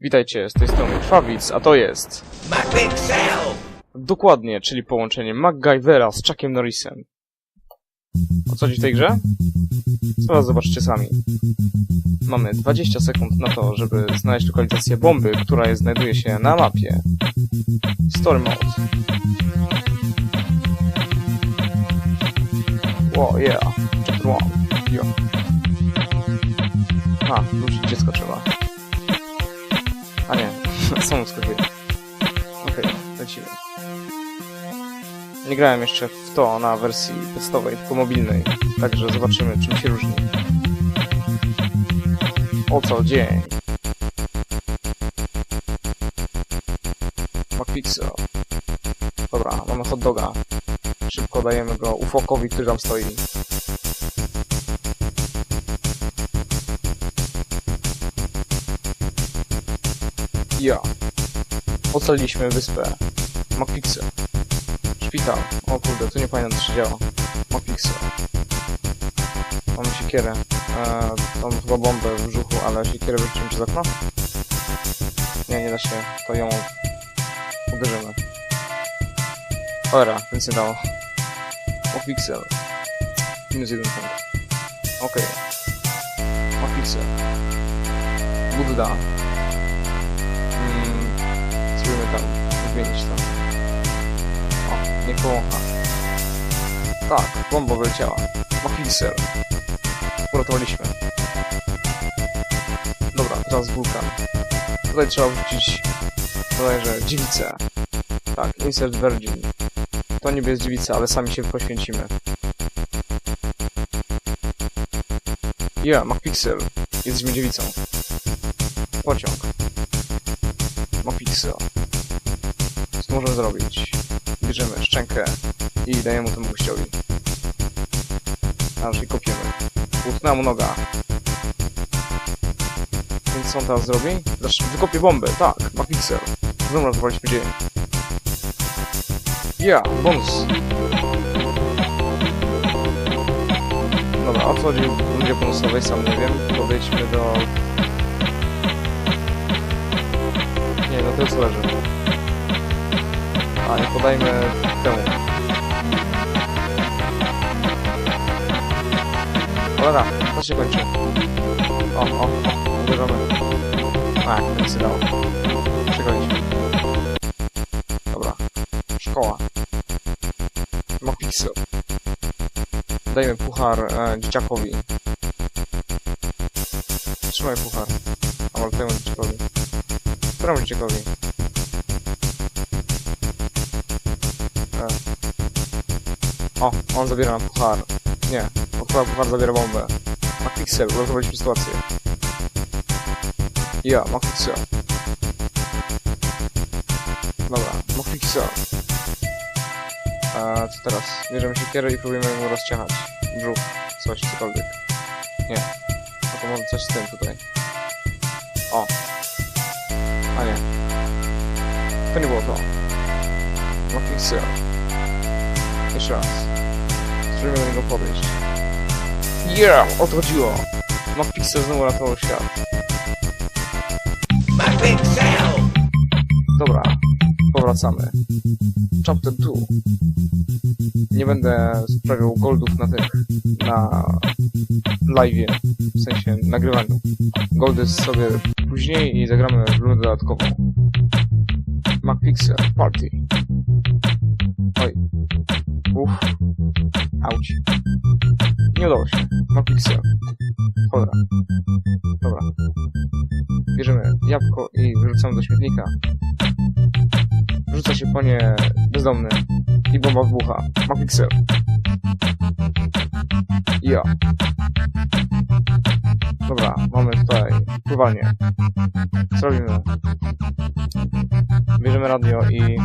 Witajcie, z tej strony Krwawic, a to jest... Dokładnie, czyli połączenie MacGyvera z Chuckiem Norrisem. O co chodzi w tej grze? Zaraz zobaczycie sami. Mamy 20 sekund na to, żeby znaleźć lokalizację bomby, która jest, znajduje się na mapie. Story mode. Wow, yeah. Chapter one. Yo. A, wrócić dziecko trzeba. A nie, samo skakuje. Nie grałem jeszcze w to na wersji testowej, tylko mobilnej, także zobaczymy czym się różni. O co dzień? McPixel. Dobra, mamy hot doga. Szybko dajemy go ufokowi, który tam stoi. Ja. Ocaliliśmy wyspę. McPixel. Szpital. O kurde, tu nie pamiętam co się działo. McPixel. Mamy siekierę. Eee, tam chyba bombę w brzuchu, ale siekierę wyrzucimy przez okno? Nie, nie da się. To ją uderzymy. Cholera, nic nie dało. McPixel. Minus jeden punkt. Okej. McPixel. Budda. Mm, spróbujmy tam zmienić to. Nie połącha. Tak, bomba wyleciała. Mafixer. Uratowaliśmy. Dobra, teraz wulkan. Tutaj trzeba wrzucić bodajże dziewicę. Tak, insert virgin. To niby jest dziewica, ale sami się poświęcimy. Ja, Mafixel. Jesteśmy dziewicą. Pociąg. Mopixel. Co możemy zrobić? Bierzemy szczękę i dajemy temu gościowi. A i kopiemy. Utknęła mu noga. Więc co on teraz zrobi? Znaczy, wykopie bombę, tak, Mopixel. Znowu ratowaliśmy dzień. Ja, bonus. Dobra, o co chodzi w rundzie bonusowej, sam nie wiem. Podejdźmy do Nie, no to jest leży. A, nie podajmy temu. Cholera, to się kończy. O, o, uderzamy. A, nic nie dało. Przechodzić. Dobra. Szkoła. Mopixel. Dajmy puchar e, dzieciakowi. Trzymaj puchar. A może temu dzieciakowi. Któremu dzieciakowi? O, on zabiera nam puchar. Nie, chyba puchar zabiera bombę. Maxpixel, uratowaliśmy sytuację. Ja, Maxpixel. Dobra, Maxpixel. A co teraz? Bierzemy siekierę i próbujemy mu rozciachać. Brzuch, coś, cokolwiek. Nie. A to może coś z tym tutaj. O, a nie. To nie było to. Mopixel. Jeszcze raz. Spróbujmy do niego podejść. Yeah! O to chodziło! Mopixel znowu ratował świat. Dobra. Powracamy. Chapter 2. Nie będę sprawiał goldów na tych... na... live, w sensie nagrywaniu. Goldy sobie później i zagramy w rundę dodatkową. MacPixel Party. Oj. Uff. Auć. Nie udało się. MacPixel. Cholera. Dobra. Bierzemy jabłko i wyrzucamy do śmietnika. Rzuca się po nie bezdomny. I bomba wybucha. MacPixel. Ja. Dobra, mamy tutaj pływanie. Co robimy? Bierzemy radio i...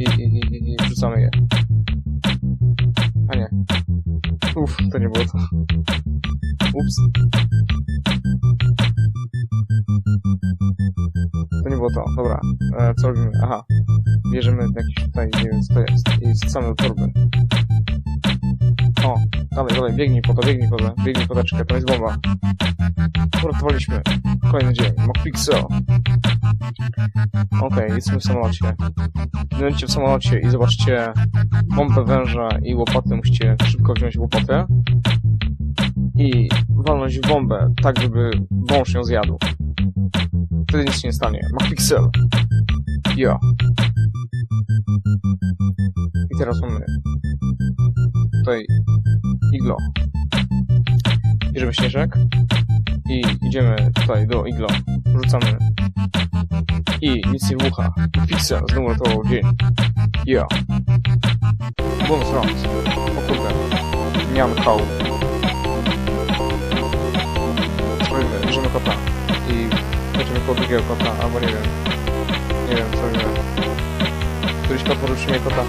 I, i, i, i, i wrzucamy je. A nie. Uff, to nie było to. Ups. To nie było to. Dobra. E, co robimy? Aha. Bierzemy jakiś tutaj, nie wiem co to jest. I wrzucamy do torby. O, dalej, dalej, biegnij po to, biegnij po to, biegnij po teczkę, to jest bomba. Uratowaliśmy. Kolejny dzień. McPixel. Okej, jesteśmy w samolocie. Będziecie w samolocie i zobaczcie bombę węża i łopatę. Musicie szybko wziąć łopatę i walnąć w bombę, tak żeby wąż ją zjadł. Wtedy nic się nie stanie. McPixel. Ja. I teraz mamy tutaj iglo. Bierzemy śnieżek i idziemy tutaj do iglo. Rzucamy i nic nie wybucha. Pixel znowu ratował dzień. Ja. Bonus round. O kurde. Miałem kał. Spróbujmy, bierzemy kota i lecimy koło drugiego kota, albo nie wiem. Nie wiem, co robimy. Któryś kot może przyjmie kota.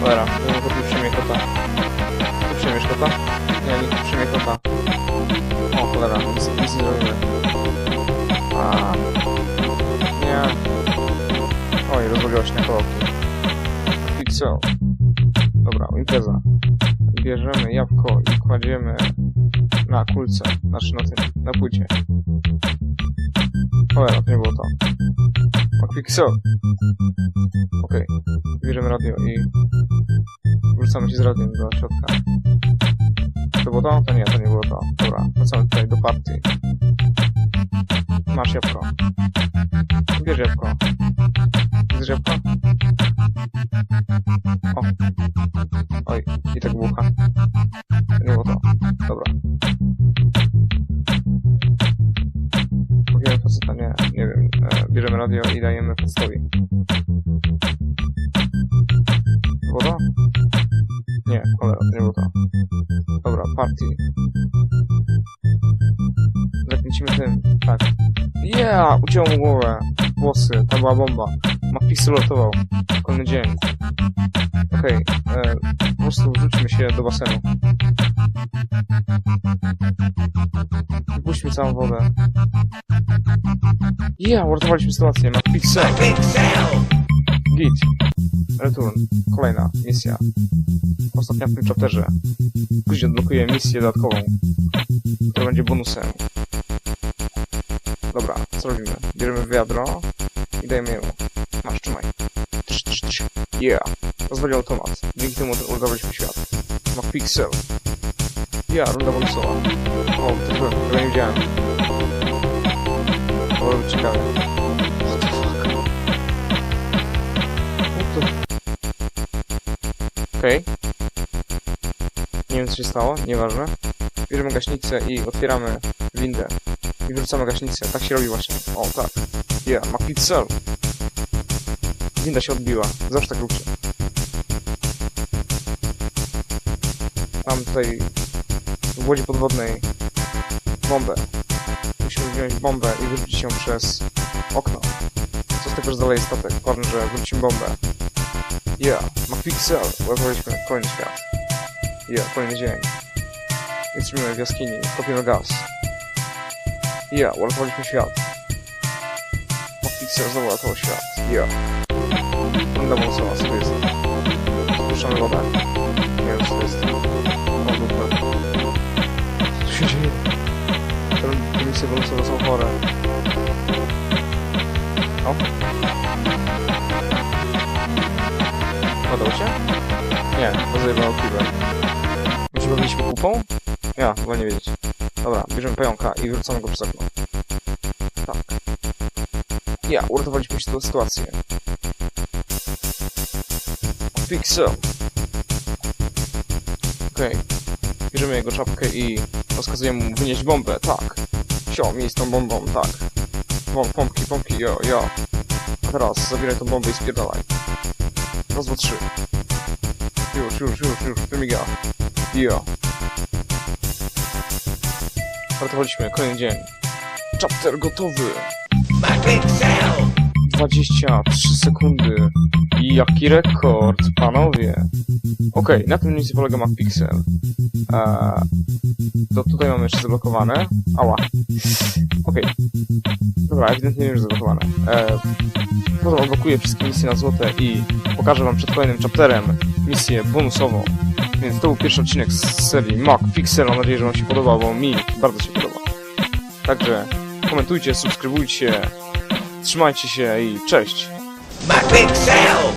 Dobra, ten kot przyjmie kota. Ty przyjmiesz kota? Nie, nikt przyjmie kota. Się na kawałki. Pixel. Dobra, impreza. Bierzemy jabłko i kładziemy na kulce, znaczy na tym, na płycie. Cholera, to nie było to. O, Pixel. Okej. Bierzemy radio i wrzucamy się z radiem do środka. To było to? To nie, to nie było to. Dobra, wracamy tutaj do partii. Masz jabłko. Bierz jabłko. Bierz jabłko? O. Oj, i tak bucha. Nie było to. Dobra. Mówiłem faceta, nie, nie wiem. E, bierzemy radio i dajemy facetowi. Było to? Nie, cholera, nie było to. Dobra, party. Zakręcimy tym, tak. Yeah! Uciął mu głowę. Włosy, to była bomba. McPixel lotował. Kolejny dzień. Okej, e, po prostu wrzućmy się do basenu. Wypuśćmy całą wodę. Yeah! Uratowaliśmy sytuację. McPixel! Git. Return. Kolejna misja. Ostatnia w tym chapterze. Później odblokuję misję dodatkową, która będzie bonusem. Dobra, co robimy? Bierzemy wiadro i dajemy ją. Masz, trzymaj. Trz, trz, trz. Yeah. Rozwalił automat. Dzięki temu uratowaliśmy świat. McPixel. Yeah, runda bonusowa. O, to byłem, tego nie widziałem. To być ciekawe. What the fuck? What the... Okej. Nie wiem co się stało, nieważne. Bierzemy gaśnicę i otwieramy windę. I wyrzucamy gaśnicę. Tak się robi właśnie. O, tak. Yeah, McPixel. Winda się odbiła. Zawsze tak róbcie. Mam tutaj w łodzi podwodnej bombę. Musimy wziąć bombę i wyrzucić ją przez okno. Co z tego, że zaleje statek? Ważne, że wrócimy bombę. Yeah, McPixel. Uratowaliśmy kolejny świat. Yeah, kolejny dzień. Jesteśmy w jaskini, kopiemy gaz. Yeah, uratowaliśmy świat. McPixel znowu uratował świat. Yeah. Runda bonusowa, co jest? Spuszczamy wodę. Nie wiem, co jest. O, dupę. Co się dzieje? Te- misje bonusowe są chore. O. Podał się? Nie, zajmowało piwem. My się bawiliśmy kupą? Ja, chyba nie wiedzieć. Dobra, bierzemy pająka i wrzucamy go przez okno. Tak. Ja, uratowaliśmy się tę sytuację. Pixel. Okej. Bierzemy jego czapkę i rozkazujemy mu wynieść bombę, tak. Sio, mi z tą bombą, tak. Pom pompki, pompki, jo, jo. A teraz zabieraj tą bombę i spierdalaj. Raz, dwa, trzy. Już, już, już, już, wymiga. Jo. Ratowaliśmy, kolejny dzień. Chapter gotowy. 23 sekundy. Jaki rekord, panowie. Okej, na tym nic polega MacPixel. Eee, to tutaj mamy jeszcze zablokowane. Ała. Okej. Dobra, ewidentnie już zablokowane. Eee, potem odblokuję wszystkie misje na złote i pokażę wam przed kolejnym chapterem misję bonusową. Więc to był pierwszy odcinek z serii Mac Pixel. Mam nadzieję, że wam się podobał, bo mi bardzo się podoba. Także komentujcie, subskrybujcie, trzymajcie się i cześć! MacPixel!